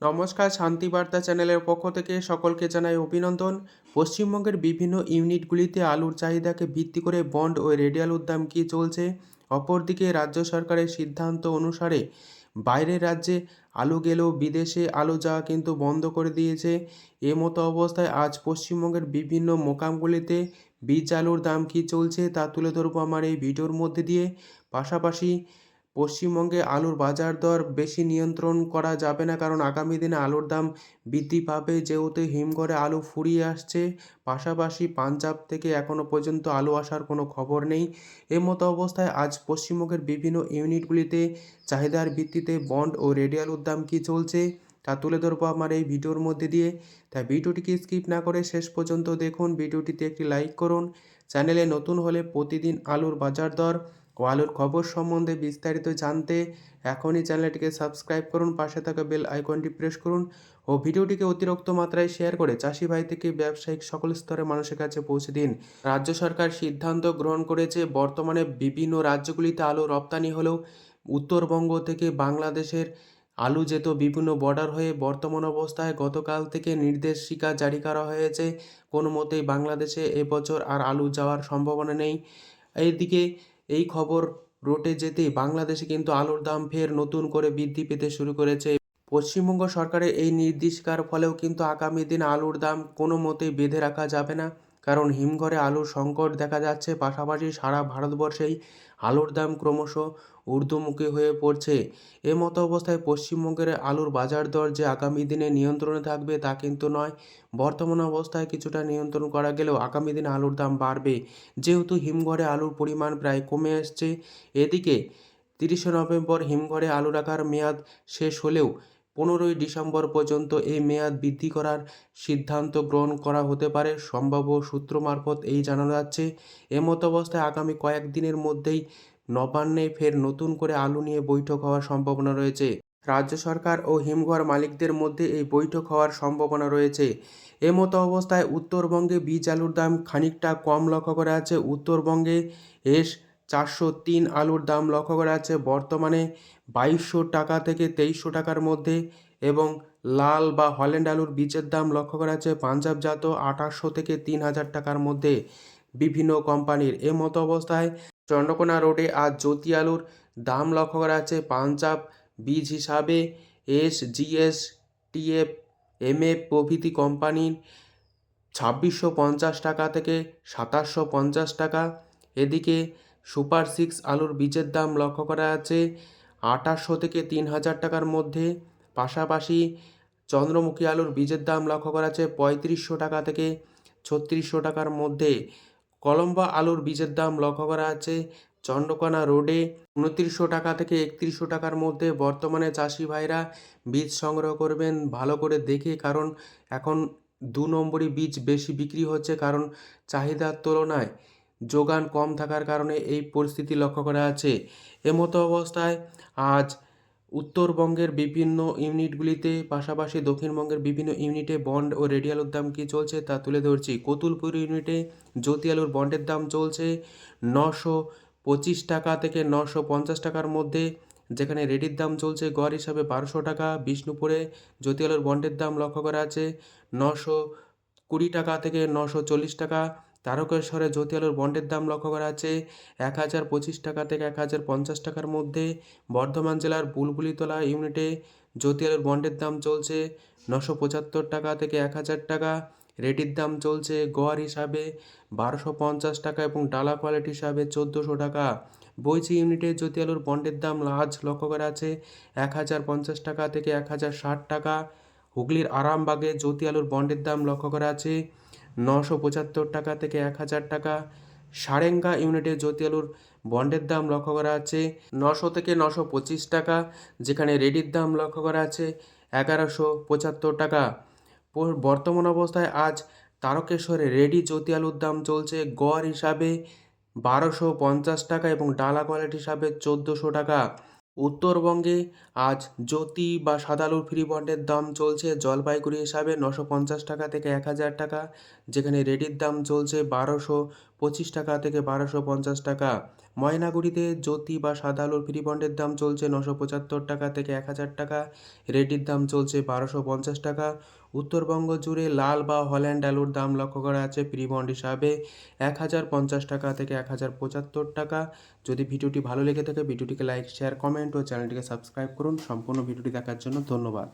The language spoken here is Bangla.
নমস্কার শান্তিবার্তা চ্যানেলের পক্ষ থেকে সকলকে জানাই অভিনন্দন। পশ্চিমবঙ্গের বিভিন্ন ইউনিটগুলিতে আলুর চাহিদাকে ভিত্তি করে বন্ড ও রেডিয়াল উদ্যাম কী চলছে? অপরদিকে রাজ্য সরকারের সিদ্ধান্ত অনুসারে বাইরের রাজ্যে আলু গেলেও বিদেশে আলু যাওয়া কিন্তু বন্ধ করে দিয়েছে। এ মতো অবস্থায় আজ পশ্চিমবঙ্গের বিভিন্ন মোকামগুলিতে বীজ আলুর দাম কী চলছে তা তুলে ধরবো আমার এই ভিডিওর মধ্যে দিয়ে। পাশাপাশি পশ্চিমবঙ্গে আলুর বাজার দর বেশি নিয়ন্ত্রণ করা যাবে না কারণ আগামী দিনে আলুর দাম বৃদ্ধি পাবে। যেহেতু হিমঘরে আলু ফুরিয়ে আসছে, পাশাপাশি পাঞ্জাব থেকে এখনও পর্যন্ত আলু আসার কোনো খবর নেই। মতো অবস্থায় আজ পশ্চিমবঙ্গের বিভিন্ন ইউনিটগুলিতে চাহিদার ভিত্তিতে বন্ড ও রেডিয়াল উদ্যাম কী চলছে তা তুলে ধরবো আমার এই ভিডিওর মধ্যে দিয়ে। তাই ভিডিওটিকে স্কিপ না করে শেষ পর্যন্ত দেখুন। ভিডিওটিতে একটি লাইক করুন। চ্যানেলে নতুন হলে প্রতিদিন আলুর বাজার দর আলুর খবর সম্বন্ধে বিস্তারিত জানতে এখনই চ্যানেলটিকে সাবস্ক্রাইব করুন, পাশে থাকা বেল আইকনটি প্রেস করুন ও ভিডিওটিকে অতিরিক্ত মাত্রায় শেয়ার করে চাষি ভাই থেকে ব্যবসায়িক সকল স্তরের মানুষের কাছে পৌঁছে দিন। রাজ্য সরকার সিদ্ধান্ত গ্রহণ করেছে, বর্তমানে বিভিন্ন রাজ্যগুলিতে আলু রপ্তানি হলেও উত্তরবঙ্গ থেকে বাংলাদেশের আলু যেত বিভিন্ন বর্ডার হয়ে বর্তমান অবস্থায় গতকাল থেকে নির্দেশিকা জারি করা হয়েছে। কোনো মতেই বাংলাদেশে এবছর আর আলু যাওয়ার সম্ভাবনা নেই। এইদিকে এই খবর রোটে যেতেই বাংলাদেশে কিন্তু আলুর দাম ফের নতুন করে বৃদ্ধি পেতে শুরু করেছে। পশ্চিমবঙ্গ সরকারের এই নির্দেশিকার ফলেও কিন্তু আগামী দিন আলুর দাম কোনো মতেই বেঁধে রাখা যাবে না। কারণ হিমঘরে আলুর সংকট দেখা যাচ্ছে, পাশাপাশি সারা ভারতবর্ষেই আলুর দাম ক্রমশ ঊর্ধ্বমুখী হয়ে পড়ছে। এ মতো অবস্থায় পশ্চিমবঙ্গের আলুর বাজার দর যে আগামী দিনে নিয়ন্ত্রণে থাকবে তা কিন্তু নয়, বর্তমান অবস্থায় কিছুটা নিয়ন্ত্রণ করা গেলেও আগামী দিনে আলুর দাম বাড়বে। যেহেতু হিমঘরে আলুর পরিমাণ প্রায় কমে আসছে, এদিকে তিরিশে নভেম্বর হিমঘরে আলু রাখার মেয়াদ শেষ হলেও পনেরোই ডিসেম্বর পর্যন্ত এই মেয়াদ বৃদ্ধি করার সিদ্ধান্ত গ্রহণ করা হতে পারে। সম্ভাব্য সূত্র মারফত এই জানানো যাচ্ছে, এমত অবস্থায় আগামী কয়েকদিনের মধ্যেই নবান্নে ফের নতুন করে আলু নিয়ে বৈঠক হওয়ার সম্ভাবনা রয়েছে। রাজ্য সরকার ও হিমঘর মালিকদের মধ্যে এই বৈঠক হওয়ার সম্ভাবনা রয়েছে। এমতো অবস্থায় উত্তরবঙ্গে বীজ আলুর দাম খানিকটা কম লক্ষ্য করা আছে উত্তরবঙ্গে এস চারশো তিন আলুর দাম লক্ষ্য করা আছে বর্তমানে বাইশশো টাকা থেকে তেইশশো টাকার মধ্যে এবং লাল বা হল্যান্ড আলুর বীজের দাম লক্ষ্য করা আছে পাঞ্জাবজাত আঠাশশো থেকে তিন হাজার টাকার মধ্যে বিভিন্ন কোম্পানির। এ মতো অবস্থায় চন্দ্রকোনা রোডে আজ জ্যোতি আলুর দাম লক্ষ্য করা আছে পাঞ্জাব বীজ হিসাবে এস জিএস টিএফ, এমএফ প্রভৃতি কোম্পানির ছাব্বিশশো পঞ্চাশ টাকা থেকে সাতাশশো পঞ্চাশ টাকা। এদিকে সুপার সিক্স আলুর বীজের দাম লক্ষ্য করা আছে আঠাশশো থেকে তিন হাজার টাকার মধ্যে। পাশাপাশি চন্দ্রমুখী আলুর বীজের দাম লক্ষ্য করা আছে পঁয়ত্রিশশো টাকা থেকে ছত্রিশশো টাকার মধ্যে। কলম্বা আলুর বীজের দাম লক্ষ্য করা আছে চন্দ্রকোনা রোডে উনত্রিশশো টাকা থেকে একত্রিশশো টাকার মধ্যে। বর্তমানে চাষি ভাইরা বীজ সংগ্রহ করবেন ভালো করে দেখে, কারণ এখন দু নম্বরই বীজ বেশি বিক্রি হচ্ছে কারণ চাহিদার তুলনায়। যোগান কম থাকার কারণে এই পরিস্থিতি লক্ষ্য করা আছে এমতো অবস্থায় আজ উত্তরবঙ্গের বিভিন্ন ইউনিটগুলিতে, পাশাপাশি দক্ষিণবঙ্গের বিভিন্ন ইউনিটে বন্ড ও রেডিয়াল দাম কী চলছে তা তুলে ধরছি। কতুলপুর ইউনিটে জ্যোতি আলুর বন্ডের দাম চলছে নশো পঁচিশ টাকা থেকে নশো পঞ্চাশ টাকার মধ্যে, যেখানে রেডির দাম চলছে গড় হিসাবে বারোশো টাকা। বিষ্ণুপুরে জ্যোতি আলুর বন্ডের দাম লক্ষ্য করা আছে নশো কুড়ি টাকা থেকে নশো চল্লিশ টাকা। তারকেশ্বরে জ্যোতি আলুর বন্ডের দাম লক্ষ্য করা আছে এক হাজার পঁচিশ টাকা থেকে এক হাজার পঞ্চাশ টাকার মধ্যে। বর্ধমান জেলার বুলবুলিতলা ইউনিটে জ্যোতি আলুর বন্ডের দাম চলছে নশো পঁচাত্তর টাকা থেকে এক হাজার টাকা। রেডির দাম চলছে গড় হিসাবে বারোশো পঞ্চাশ টাকা এবং ডালা কোয়ালিটি হিসাবে চোদ্দোশো টাকা। বইচি ইউনিটে জ্যোতি আলুর বন্ডের দাম আজ লক্ষ্য করা আছে এক হাজার পঞ্চাশ টাকা থেকে এক হাজার ষাট টাকা। হুগলির আরামবাগে জ্যোতি আলুর বন্ডের দাম লক্ষ্য করা আছে নশো পঁচাত্তর টাকা থেকে এক হাজার টাকা। সারেঙ্গা ইউনিটে জ্যোতি আলুর বন্ডের দাম লক্ষ্য করা আছে নশো থেকে নশো পঁচিশ টাকা, যেখানে রেডির দাম লক্ষ্য করা আছে এগারোশো পঁচাত্তর টাকা। বর্তমান অবস্থায় আজ তারকেশ্বরে রেডি জ্যোতি আলুর দাম চলছে গড় হিসাবে বারোশো পঞ্চাশ টাকা এবং ডালা কোয়ালিটি হিসাবে চোদ্দোশো টাকা। উত্তরবঙ্গে আজ জ্যোতি বা সাদা আলুর ফ্রি বন্ডের দাম চলছে জলপাইগুড়ি হিসাবে নশো পঞ্চাশ টাকা থেকে এক হাজার টাকা, যেখানে রেডির দাম চলছে বারোশো পঁচিশ টাকা থেকে বারোশো পঞ্চাশ টাকা। ময়নাগুড়িতে জ্যোতি বা সাদা আলুর ফ্রি বন্ডের দাম চলছে নশো পঁচাত্তর টাকা থেকে এক হাজার টাকা। রেডির দাম চলছে বারোশো পঞ্চাশ টাকা। উত্তরবঙ্গ জুড়ে লাল বা হল্যান্ড আলুর দাম লক্ষ্য করা আছে ফ্রি বন্ড হিসাবে এক হাজার পঞ্চাশ টাকা থেকে এক হাজার পঁচাত্তর টাকা। যদি ভিডিওটি ভালো লেগে থাকে, ভিডিওটিকে লাইক, শেয়ার, কমেন্ট ও চ্যানেলটিকে সাবস্ক্রাইব করুন। সম্পূর্ণ ভিডিওটি দেখার জন্য ধন্যবাদ।